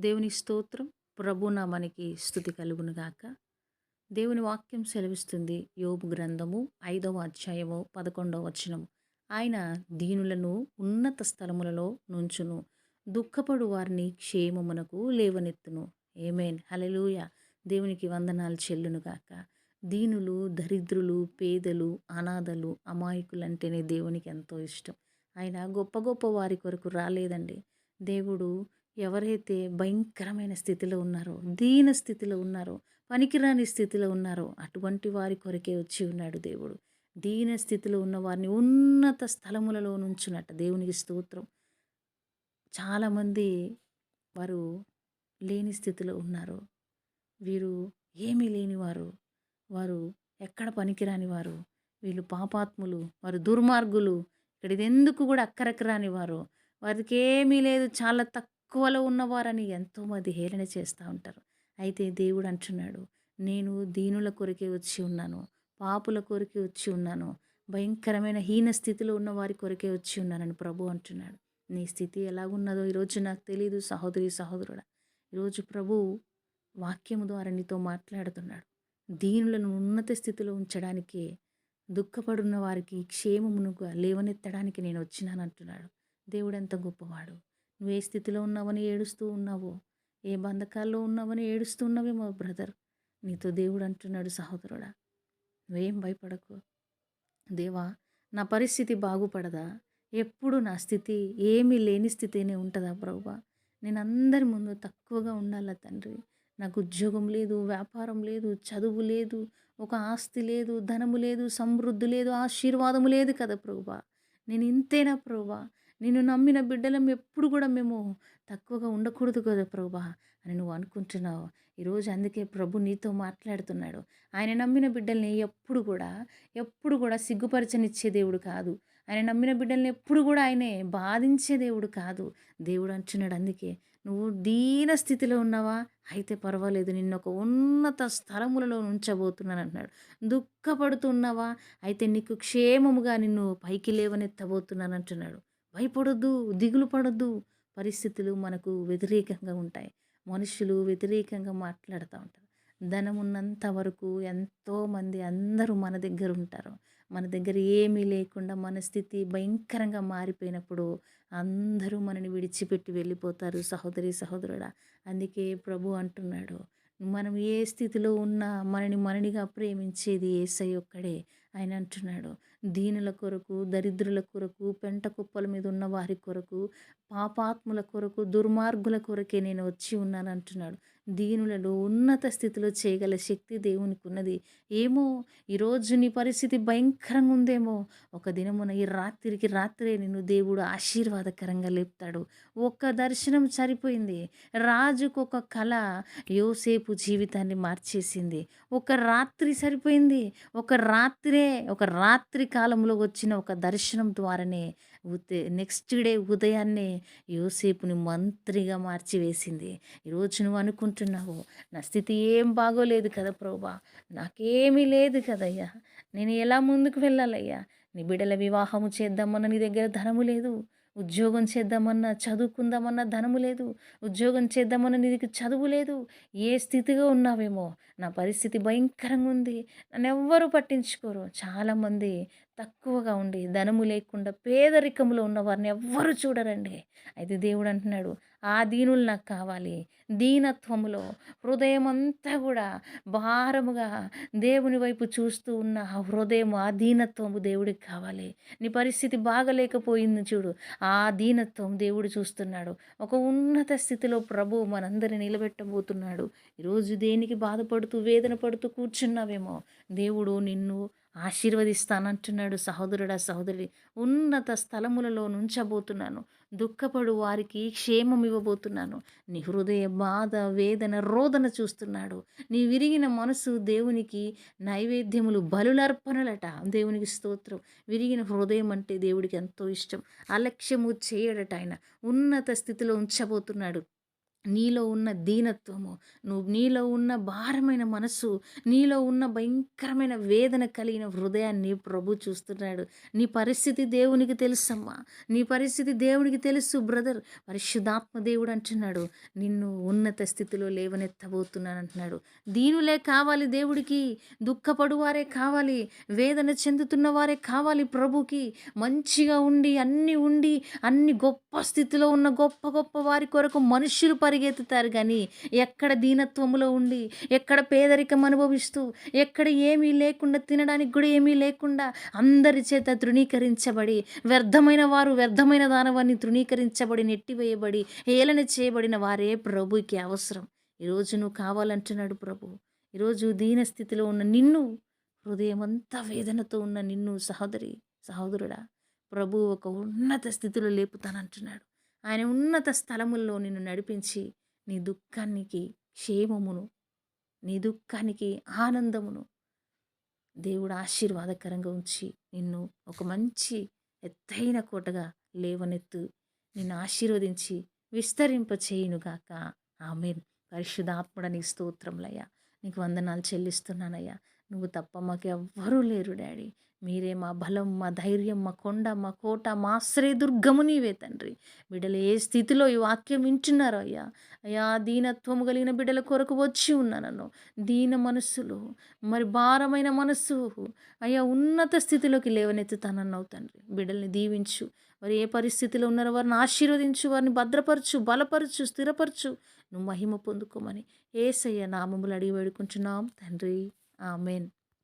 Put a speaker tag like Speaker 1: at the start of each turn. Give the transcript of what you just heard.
Speaker 1: దేవుని స్తోత్రం. ప్రభున మనకి స్థుతి కలుగునుగాక దేవుని వాక్యం సెలవిస్తుంది యోబు గ్రంథము ఐదవ అధ్యాయము పదకొండవ వచనము. ఆయన దీనులను ఉన్నత స్థలములలో నుంచును. దుఃఖపడు వారిని క్షేమమునకు లేవనెత్తును. ఏమేన్ హలెలూయ దేవునికి వందనాలు చెల్లునుగాక దీనులు దరిద్రులు పేదలు అనాథలు అమాయకులంటేనే దేవునికి ఎంతో ఇష్టం. ఆయన గొప్ప గొప్ప వారి కొరకు రాలేదండి. దేవుడు ఎవరైతే భయంకరమైన స్థితిలో ఉన్నారో దీన స్థితిలో ఉన్నారో పనికిరాని స్థితిలో ఉన్నారో అటువంటి వారి కొరకే వచ్చి ఉన్నాడు దేవుడు. దీన స్థితిలో ఉన్న వారిని ఉన్నత స్థలములలో నుంచున్నట్ట దేవునికి స్తోత్రం. చాలామంది వారు లేని స్థితిలో ఉన్నారు. వీరు ఏమీ లేనివారు. వారు ఎక్కడ పనికిరాని వారు వీళ్ళు పాపాత్ములు వారు దుర్మార్గులు. ఇక్కడ ఇది ఎందుకు కూడా అక్కరకు రాని వారు వారికి ఏమీ లేదు. చాలా తక్కువ తక్కువలో ఉన్నవారని ఎంతోమంది హేళన చేస్తూ ఉంటారు. అయితే దేవుడు అంటున్నాడు నేను దీనుల కొరికే వచ్చి ఉన్నాను పాపుల కొరికే వచ్చి ఉన్నాను భయంకరమైన హీన స్థితిలో ఉన్న వారి కొరకే వచ్చి ఉన్నానని ప్రభు అంటున్నాడు. నీ స్థితి ఎలాగున్నదో ఈరోజు నాకు తెలియదు సహోదరి సహోదరుడా. ఈరోజు ప్రభు వాక్యము ద్వారా నీతో మాట్లాడుతున్నాడు. దీనులను ఉన్నత స్థితిలో ఉంచడానికే దుఃఖపడున్న వారికి క్షేమమునుగా లేవనెత్తడానికి నేను వచ్చినాను అంటున్నాడు. దేవుడు ఎంత గొప్పవాడు. నువ్వు ఏ స్థితిలో ఉన్నావని ఏడుస్తూ ఉన్నావో. ఏ బంధకాల్లో ఉన్నావని ఏడుస్తూ ఉన్నావేమో బ్రదర్. నీతో దేవుడు అంటున్నాడు సహోదరుడా. నువ్వేం భయపడకు. దేవా నా పరిస్థితి బాగుపడదా? ఎప్పుడు నా స్థితి ఏమీ లేని స్థితినే ఉంటుందా ప్రభువా నేను అందరి ముందు తక్కువగా ఉండాలా తండ్రి. నాకు ఉద్యోగం లేదు వ్యాపారం లేదు చదువు లేదు ఒక ఆస్తి లేదు ధనము లేదు సమృద్ధి లేదు ఆశీర్వాదము లేదు కదా ప్రభువా నేను ఇంతేనా ప్రభువా నేను నమ్మిన బిడ్డలం ఎప్పుడు కూడా మేము తక్కువగా ఉండకూడదు కదా ప్రభా అని నువ్వు అనుకుంటున్నావు. ఈరోజు అందుకే ప్రభు నీతో మాట్లాడుతున్నాడు. ఆయన నమ్మిన బిడ్డల్ని ఎప్పుడు కూడా ఎప్పుడు కూడా సిగ్గుపరచనిచ్చే దేవుడు కాదు. ఆయన నమ్మిన బిడ్డల్ని ఎప్పుడు కూడా ఆయనే బాధించే దేవుడు కాదు. దేవుడు అంటున్నాడు అందుకే నువ్వు దీన స్థితిలో ఉన్నావా? అయితే పర్వాలేదు. నిన్న ఒక ఉన్నత స్థలములలో ఉంచబోతున్నాను అంటున్నాడు. దుఃఖపడుతున్నావా అయితే నీకు క్షేమముగా నిన్ను పైకి లేవనెత్తబోతున్నాను అంటున్నాడు. భయపడొద్దు దిగులు పడొద్దు. పరిస్థితులు మనకు వ్యతిరేకంగా ఉంటాయి. మనుషులు వ్యతిరేకంగా మాట్లాడుతూ ఉంటారు. ధనం ఉన్నంత వరకు ఎంతోమంది అందరూ మన దగ్గర ఉంటారు. మన దగ్గర ఏమీ లేకుండా మన స్థితి భయంకరంగా మారిపోయినప్పుడు అందరూ మనని విడిచిపెట్టి వెళ్ళిపోతారు. సహోదరి సహోదరుడా అందుకే ప్రభు అంటున్నాడు మనం ఏ స్థితిలో ఉన్నా మనని మననిగా ప్రేమించేది ఏసై ఒక్కడే. ఆయన అంటున్నాడు దీనుల కొరకు దరిద్రుల కొరకు పెంట కుప్పల మీద ఉన్న వారి కొరకు పాపాత్ముల కొరకు దుర్మార్గుల కొరకే నేను వచ్చి ఉన్నాను అంటున్నాడు. దీనులలో ఉన్నత స్థితిలో చేయగల శక్తి దేవునికి ఉన్నది ఏమో ఈరోజు నీ పరిస్థితి భయంకరంగా ఉందేమో. ఒక దినమున ఈ రాత్రికి రాత్రే నిన్ను దేవుడు ఆశీర్వాదకరంగా లేపుతాడు. ఒక్క దర్శనం సరిపోయింది. రాజుకు ఒక కళ యోసేపు జీవితాన్ని మార్చేసింది. ఒక రాత్రి సరిపోయింది. ఒక రాత్రే ఒక రాత్రి కాలంలో వచ్చిన ఒక దర్శనం ద్వారానే ఉదే నెక్స్ట్ డే ఉదయాన్నే యోసేపుని మంత్రిగా మార్చివేసింది. ఈరోజు నువ్వు అనుకుంటున్నావు నా స్థితి ఏం బాగోలేదు కదా ప్రభా నాకేమీ లేదు కదయ్యా నేను ఎలా ముందుకు వెళ్ళాలయ్యా నీ బిడ్డల వివాహము చేద్దామన్న నీ దగ్గర ధనము లేదు ఉద్యోగం చేద్దామన్నా చదువుకుందామన్నా ధనము లేదు ఉద్యోగం చేద్దామన్న నీకు చదువు లేదు ఏ స్థితిగా ఉన్నావేమో నా పరిస్థితి భయంకరంగా ఉంది నన్ను ఎవ్వరూ పట్టించుకోరు. చాలామంది తక్కువగా ఉండి ధనము లేకుండా పేదరికంలో ఉన్న వారిని ఎవ్వరు చూడరండి. అయితే దేవుడు అంటున్నాడు ఆ దీనులు నాకు కావాలి. దీనత్వములో హృదయం అంతా కూడా భారముగా దేవుని వైపు చూస్తూ ఉన్న ఆ హృదయం ఆ దీనత్వము దేవుడికి కావాలి. నీ పరిస్థితి బాగలేకపోయింది చూడు. ఆ దీనత్వం దేవుడు చూస్తున్నాడు. ఒక ఉన్నత స్థితిలో ప్రభు మనందరిని నిలబెట్టబోతున్నాడు. ఈరోజు దేనికి బాధపడుతూ వేదన పడుతూ కూర్చున్నావేమో? దేవుడు నిన్ను ఆశీర్వదిస్తానంటున్నాడు సహోదరుడా సహోదరి. ఉన్నత స్థలములలో నుంచబోతున్నాను. దుఃఖపడు వారికి క్షేమం ఇవ్వబోతున్నాను. నీ హృదయ బాధ వేదన రోదన చూస్తున్నాడు. నీ విరిగిన మనసు దేవునికి నైవేద్యములు బలులర్పణలట. దేవునికి స్తోత్రం. విరిగిన హృదయం అంటే దేవుడికి ఎంతో ఇష్టం. అలక్ష్యము చేయడట ఆయన. ఉన్నత స్థితిలో ఉంచబోతున్నాడు. నీలో ఉన్న దీనత్వము నువ్వు నీలో ఉన్న భారమైన మనసు నీలో ఉన్న భయంకరమైన వేదన కలిగిన హృదయాన్ని ప్రభు చూస్తున్నాడు. నీ పరిస్థితి దేవునికి తెలుసమ్మా. నీ పరిస్థితి దేవునికి తెలుసు బ్రదర్. పరిశుద్ధాత్మ దేవుడు అంటున్నాడు. నిన్ను ఉన్నత స్థితిలో లేవనెత్తబోతున్నాను అంటున్నాడు దీనులే కావాలి దేవుడికి దుఃఖపడువారే కావాలి వేదన చెందుతున్న వారే కావాలి ప్రభుకి. మంచిగా ఉండి అన్నీ ఉండి అన్ని గొప్ప స్థితిలో ఉన్న గొప్ప గొప్ప వారి కొరకు మనుషులు పరిగెత్తుతారు కానీ ఎక్కడ దీనత్వములో ఉండి ఎక్కడ పేదరికం అనుభవిస్తూ ఎక్కడ ఏమీ లేకుండా తినడానికి కూడా ఏమీ లేకుండా అందరి చేత తృణీకరించబడి వ్యర్థమైన వారు వ్యర్థమైన దానవాన్ని తృణీకరించబడి నెట్టివేయబడి హేళన చేయబడిన వారే ప్రభుకి అవసరం. ఈరోజు నువ్వు కావాలంటున్నాడు ప్రభు. ఈరోజు దీన స్థితిలో ఉన్న నిన్ను హృదయం అంతా వేదనతో ఉన్న నిన్ను సహోదరి సహోదరుడా ప్రభు ఒక ఉన్నత స్థితిలో లేపుతానంటున్నాడు. ఆయన ఉన్నత స్థలముల్లో నిన్ను నడిపించి నీ దుఃఖానికి క్షేమమును నీ దుఃఖానికి ఆనందమును దేవుడు ఆశీర్వాదకరంగా ఉంచి నిన్ను ఒక మంచి ఎత్తైన కోటగా లేవనెత్తు నిన్ను ఆశీర్వదించి విస్తరింప చేయునుగాక. ఆమెన్. పరిశుధాత్ముడ నీ స్తోత్రములయ్యా. నీకు వందనాలు చెల్లిస్తున్నానయ్యా. నువ్వు తప్ప మాకు ఎవ్వరూ లేరు డాడీ. మీరే మా బలం మా ధైర్యం మా కొండ మా కోట మా ఆశ్రయదుర్గము నీవే తండ్రి. బిడ్డలు ఏ స్థితిలో ఈ వాక్యం వింటున్నారో అయ్యా? అయ్యా దీనత్వము కలిగిన బిడ్డల కొరకు వచ్చి ఉన్నానను దీన మనస్సులు మరి భారమైన మనస్సు. అయ్యా ఉన్నత స్థితిలోకి లేవనెత్తుతానన్నావు తండ్రి. బిడ్డల్ని దీవించు. మరి ఏ పరిస్థితిలో ఉన్నారో వారిని ఆశీర్వదించు వారిని భద్రపరచు బలపరచు స్థిరపరచు. నువ్వు మహిమ పొందుకోమని ఏసయ్య నామములు అడిగి వేడుకుంటున్నాం తండ్రి. ఆమెన్.